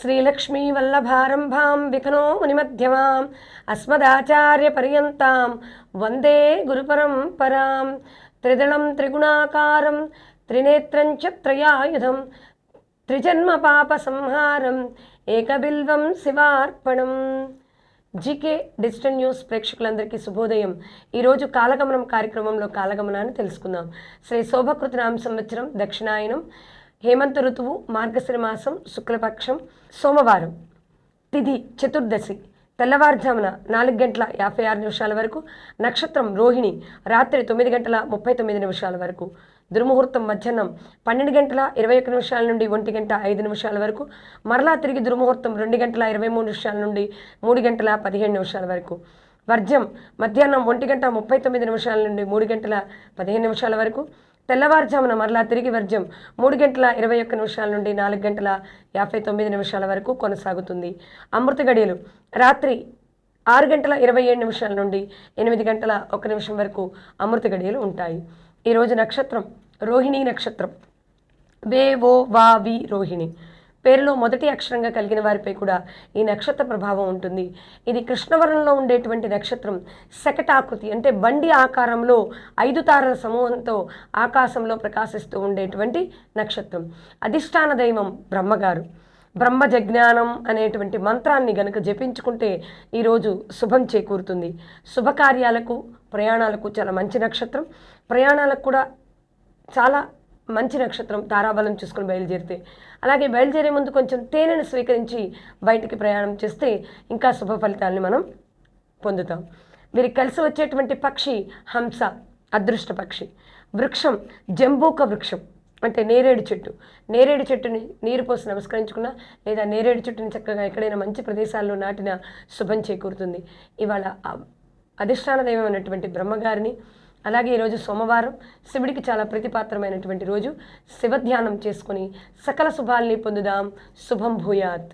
శ్రీలక్ష్మీ వల్లభారంభాం విఘ్నో మునిమధ్యమాం అస్మదాచార్యపర్యంతాం వందే గురుపరంపరాం. త్రిదళం త్రిగుణాకారం త్రినేత్రం చ త్రయాయుధం త్రిజన్మ పాప సంహారం ఏకబిల్వం శివార్పణం. జీకే డిజిటల్ న్యూస్ ప్రేక్షకులందరికీ శుభోదయం. ఈరోజు కాలగమనం కార్యక్రమంలో కాలగమనాన్ని తెలుసుకుందాం. శ్రీ శోభకృతనామ సంవత్సరం దక్షిణాయనం హేమంత ఋతువు మార్గశ్రీ మాసం శుక్లపక్షం సోమవారం తిథి చతుర్దశి. తెల్లవారుజామున నాలుగు గంటల యాభై ఆరు నిమిషాల వరకు నక్షత్రం రోహిణి రాత్రి తొమ్మిది గంటల ముప్పై తొమ్మిది నిమిషాల వరకు దుర్ముహూర్తం మధ్యాహ్నం పన్నెండు గంటల ఇరవై ఒక్క నిమిషాల నుండి ఒంటి గంట ఐదు నిమిషాల వరకు మరలా తిరిగి దుర్ముహూర్తం రెండు గంటల ఇరవై మూడు నిమిషాల నుండి మూడు గంటల పదిహేను నిమిషాల వరకు వర్జం మధ్యాహ్నం ఒంటి గంట ముప్పై తొమ్మిది నిమిషాల నుండి మూడు గంటల పదిహేను నిమిషాల వరకు తెల్లవారుజామున మరలా తిరిగి వర్జం మూడు గంటల ఇరవై ఒక్క నిమిషాల నుండి నాలుగు గంటల యాభై తొమ్మిది నిమిషాల వరకు కొనసాగుతుంది. అమృత గడియలు రాత్రి ఆరు గంటల ఇరవై ఏడు నిమిషాల నుండి ఎనిమిది గంటల ఒక నిమిషం వరకు అమృత గడియలు ఉంటాయి. ఈరోజు నక్షత్రం రోహిణీ నక్షత్రం. వే ఓ వా వి రోహిణి. పేరులో మొదటి అక్షరంగా కలిగిన వారిపై కూడా ఈ నక్షత్ర ప్రభావం ఉంటుంది. ఇది కృష్ణవరంలో ఉండేటువంటి నక్షత్రం. శకటాకృతి అంటే బండి ఆకారంలో ఐదు తారల సమూహంతో ఆకాశంలో ప్రకాశిస్తూ ఉండేటువంటి నక్షత్రం. అధిష్టాన దైవం బ్రహ్మగారు. బ్రహ్మజజ్ఞానం అనేటువంటి మంత్రాన్ని గనుక జపించుకుంటే ఈరోజు శుభం చేకూరుతుంది. శుభకార్యాలకు ప్రయాణాలకు చాలా మంచి నక్షత్రం. ప్రయాణాలకు కూడా చాలా మంచి నక్షత్రం తారాబలం చూసుకొని బయలుదేరితే. అలాగే బయలుదేరే ముందు కొంచెం తేనెను స్వీకరించి బయటికి ప్రయాణం చేస్తే ఇంకా శుభ ఫలితాలని మనం పొందుతాం. వీరికి కలిసి వచ్చేటువంటి పక్షి హంస అదృష్ట పక్షి. వృక్షం జంబూక వృక్షం అంటే నేరేడు చెట్టు. నేరేడు చెట్టుని నీరు పోసి నమస్కరించుకున్న లేదా నేరేడు చెట్టుని చక్కగా ఎక్కడైనా మంచి ప్రదేశాల్లో నాటిన శుభం చేకూరుతుంది. ఇవాళ అధిష్టాన దైవం అయినటువంటి బ్రహ్మగారిని అలాగే ఈరోజు సోమవారం శివుడికి చాలా ప్రతిపాత్రమైనటువంటి రోజు. శివధ్యానం చేసుకుని సకల శుభాల్ని పొందుదాం. శుభం భూయాత్.